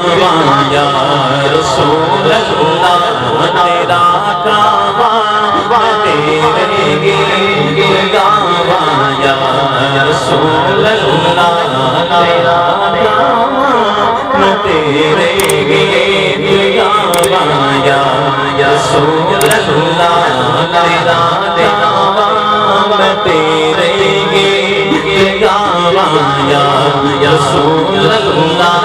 یا رسول اللہ تیرا کعبہ تیرے گیت گاوا یا رسول اللہ تیرا کعبہ تیرے گیت گاوا یا رسول اللہ تیرا کعبہ تیرے گیت گاوا یا رسول اللہ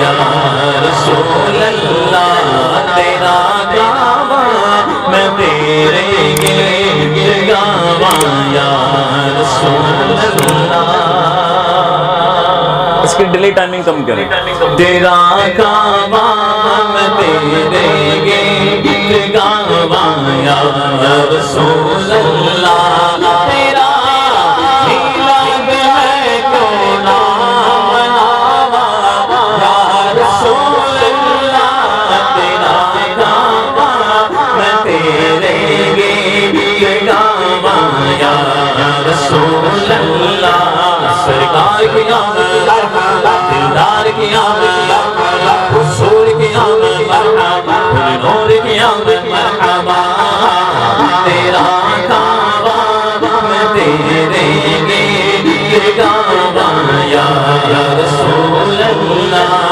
یا رسول اللہ تیرا میں یا رسول اللہ۔ اس کی ڈیلی ٹائمنگ کم کریں؟ تیرا کعبہ میں تیرے گیت گاوا یا رسول اللہ رسول اللہ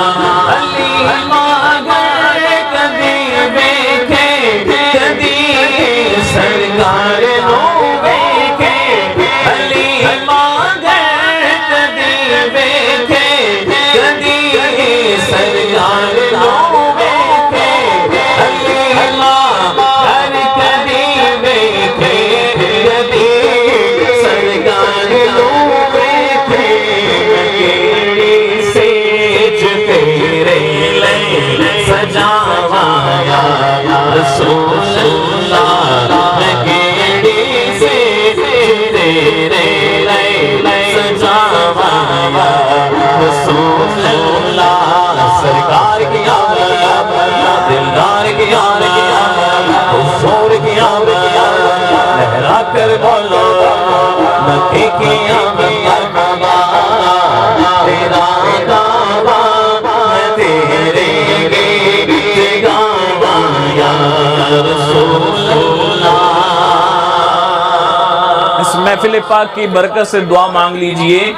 محفل پاک کی برکت سے دعا مانگ لیجیے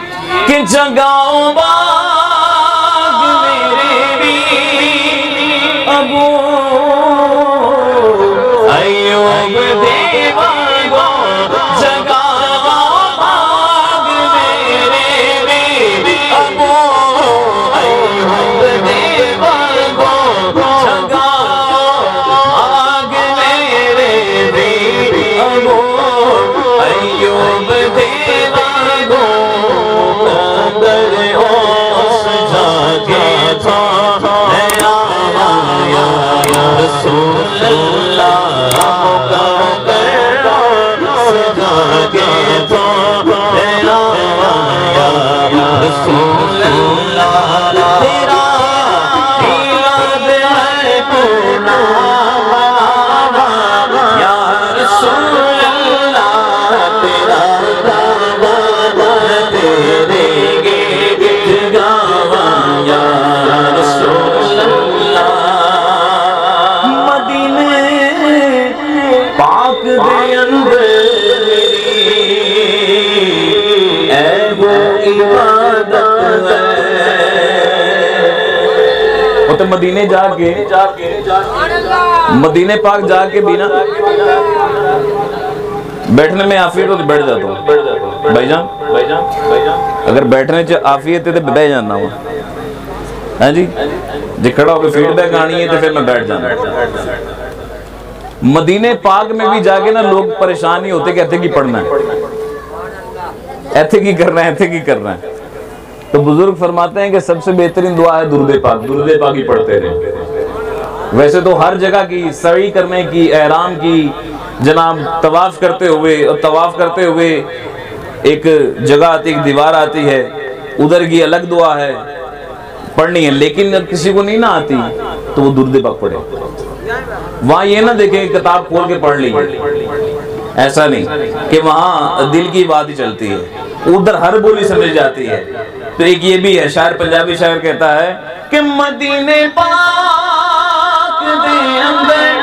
کہ جگاؤں باغ دے اندر اے وہ عبادت ہے وہ تو مدینے جا کے مدینے پاک جا کے بھی نا بیٹھنے میں آفیت ہو تو بیٹھ جاتا ہوں۔ بھائی جان بھائی جان اگر بیٹھنے چ آفیت ہے تو بہ جانا ہوں ہاں جی؟ جی کھڑا ہو کے فیڈ بیک آنی ہے تو پھر میں بیٹھ جانا۔ مدینے پاک میں بھی جا کے نا لوگ پریشان نہیں ہوتے کہ ایتھے کی پڑھنا ہے۔ ایتھے کی کرنا ہے، ایتھے کی کرنا ہے۔ تو بزرگ فرماتے ہیں کہ سب سے بہترین دعا ہے درود پاک۔ درود پاک ہی پڑھتے رہیں ویسے تو ہر جگہ کی سعی کرنے کی، احرام کی، جناب طواف کرتے ہوئے اور طواف کرتے ہوئے ایک جگہ آتی، ایک دیوار آتی ہے۔ ادھر کی الگ دعا ہے، پڑھنی ہے۔ لیکن کسی کو نہیں نہ آتی تو وہ درد پاک پڑھے۔ وہاں یہ نہ دیکھیں کتاب کھول کے پڑھ لی۔ ایسا نہیں کہ وہاں دل کی بات ہی چلتی ہے۔ ادھر ہر بولی سمجھ جاتی ہے۔ تو ایک یہ بھی ہے، شاعر پنجابی شاعر کہتا ہے کہ مدینے پاک دے اندر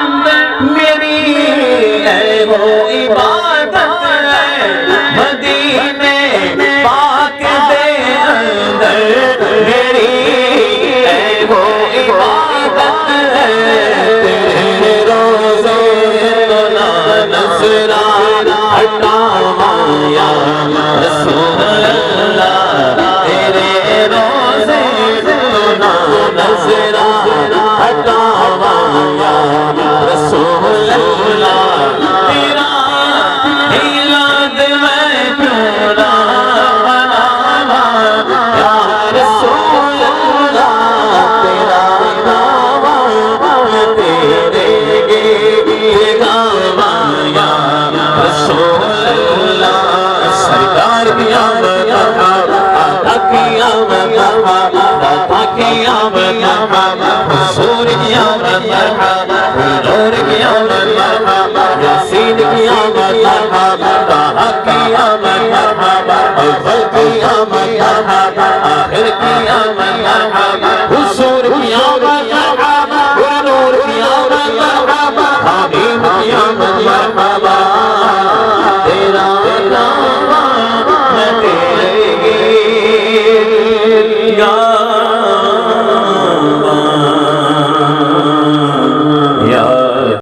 کی